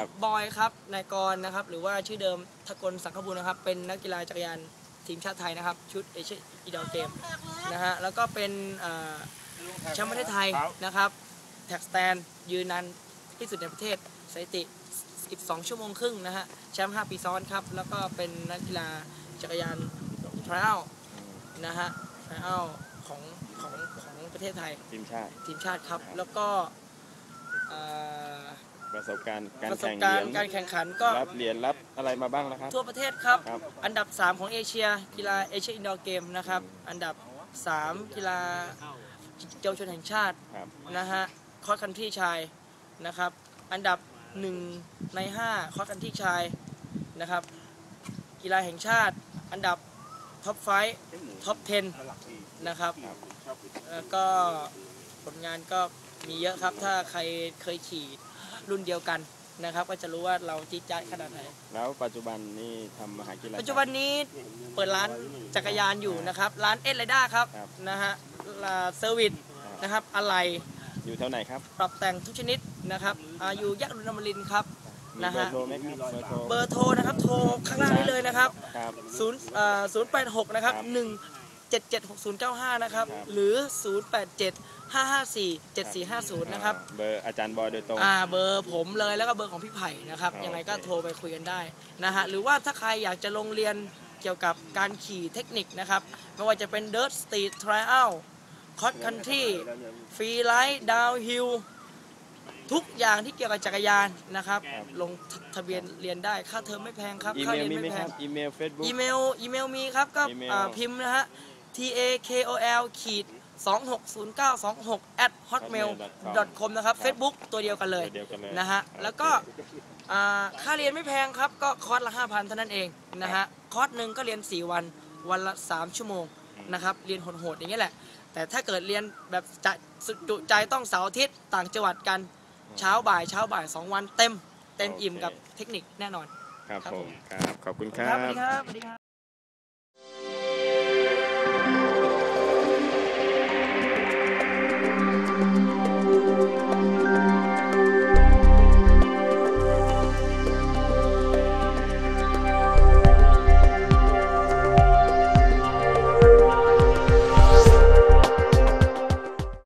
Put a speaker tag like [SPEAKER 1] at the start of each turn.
[SPEAKER 1] ครับ
[SPEAKER 2] บอยครับนายกรนะครับ หรือว่าชื่อเดิมทกลสังขบุญนะครับ เป็นนักกีฬาจักรยานทีมชาติไทยนะครับ ชุดเอเชียอีดอลเกมนะฮะแล้วก็เป็นเอ่อแชมป์ประเทศไทยนะครับ แท็กสแตนยืนนานที่สุดในประเทศสถิติ 12 ชั่วโมงครึ่งนะฮะแชมป์5ปีซ้อนครับ แล้วก็เป็นนักกีฬาจักรยานทริอัลนะฮะทริอัลของของของประเทศไทย
[SPEAKER 1] ทีมชาติ
[SPEAKER 2] ทีมชาติครับ แล้วก็เอ่อ
[SPEAKER 1] ประสบการณ์การ
[SPEAKER 2] ประสบ
[SPEAKER 1] แข่ง
[SPEAKER 2] การ
[SPEAKER 1] เหรีย
[SPEAKER 2] ณ์
[SPEAKER 1] ญ
[SPEAKER 2] การแข่งขันก็
[SPEAKER 1] รับเหรียญรับอะไรมาบ้างแล้วครับ
[SPEAKER 2] ทั่วประเทศครับ
[SPEAKER 1] ครับ
[SPEAKER 2] อันดับ 3 ของเอเชีย กีฬาเอเชียอินดอร์เกมนะครับ อันดับ 3 กีฬาเยาวชนแห่งชาติ
[SPEAKER 1] ครับ
[SPEAKER 2] นะฮะคอร์สคันทรีชายนะครับ อันดับ 1 ใน 5 คอร์สคันทรีชายนะครับ กีฬาแห่งชาติ อันดับท็อปไฟท็อป 10 นะครับแล้วก็ผลงานก็มีเยอะครับ ถ้าใครเคยขี่ รุ่นเดียวกันนะครับ ก็จะรู้ว่าเราจี๊ดจ๊าดขนาดไหน
[SPEAKER 1] แล้วปัจจุบันนี่ทำมหากีฬา
[SPEAKER 2] ปัจจุบันนี้เปิดร้านจักรยานอยู่นะครับ ร้านเอสไรด้าครับ
[SPEAKER 1] ครับ
[SPEAKER 2] นะฮะลาเซอร์วิสนะครับอะไร
[SPEAKER 1] อยู่แถวไหนครับ
[SPEAKER 2] ปรับแต่งทุกชนิดนะครับอาอยู่แยกรุนอมรินทร์ครับ
[SPEAKER 1] มี
[SPEAKER 2] นะ
[SPEAKER 1] เบอ
[SPEAKER 2] ฮะ
[SPEAKER 1] ร์โทรไหมครับเบอร์โทร
[SPEAKER 2] เบอร์โทรนะครับโทรข้างล่างนี้เลยนะครับ
[SPEAKER 1] ครับ
[SPEAKER 2] 0เอ่อ086 นะครับ
[SPEAKER 1] ครับ
[SPEAKER 2] 1 7 7 6 0 9 5 นะครับ
[SPEAKER 1] ครับ
[SPEAKER 2] หรือ 087 554 7450 นะครับ
[SPEAKER 1] เบอร์อาจารย์บอยโดยตรง
[SPEAKER 2] อ่า เบอร์ผมเลยแล้วก็เบอร์ของพี่ไผ่นะครับ
[SPEAKER 1] ครับ
[SPEAKER 2] ยังไงก็
[SPEAKER 1] โอเค
[SPEAKER 2] โทรไปคุยกันได้นะฮะ หรือว่าถ้าใครอยากจะลงเรียนเกี่ยวกับการขี่เทคนิคนะครับ ไม่ว่าจะเป็น Dirt Street Trial Cross Country Free Ride Downhill ทุกอย่างที่เกี่ยวกับจักรยานนะครับ ลงทะเบียนเรียนได้ค่าเทอมไม่แพงครับ
[SPEAKER 1] อี
[SPEAKER 2] ค่า
[SPEAKER 1] เมล
[SPEAKER 2] เรียน
[SPEAKER 1] มีไหม
[SPEAKER 2] ไม่แพ
[SPEAKER 1] ครั
[SPEAKER 2] ง
[SPEAKER 1] บอีเมลเฟซบุ๊ก
[SPEAKER 2] อีเมลอีเมลมีครับ ก็
[SPEAKER 1] อีเมล
[SPEAKER 2] อ่าพิมพ์นะฮะ t a k o l ขีด260926 at hotmail com นะครับ Facebook ตัวเดียวกันเลย
[SPEAKER 1] เดียวกันเลย
[SPEAKER 2] นะฮะ
[SPEAKER 1] โอเค
[SPEAKER 2] แล้วก็อ่าค่าเรียนไม่แพงครับ ก็คอร์สละ 5,000 เท่านั้นเองนะฮะ คอร์สหนึ่งก็เรียน 4 วัน วันละ 3 ชั่วโมงนะครับ เรียนโหดๆอย่างนี้ยแหละ แต่ถ้าเกิดเรียนแบบจะสุดจุใจต้องเสาร์อาทิตย์ต่างจังหวัดกัน เช้าบ่ายเช้าบ่าย 2 วันเต็ม เต็มอิ่มกับเทคนิคแน่นอน
[SPEAKER 1] ครับ
[SPEAKER 2] ครับ
[SPEAKER 1] ผ
[SPEAKER 2] ผมม
[SPEAKER 1] ครับ ขอบคุณค
[SPEAKER 2] ค
[SPEAKER 1] รั
[SPEAKER 2] รับสวัส
[SPEAKER 1] บ
[SPEAKER 2] ดีครับ สวัสดีครับ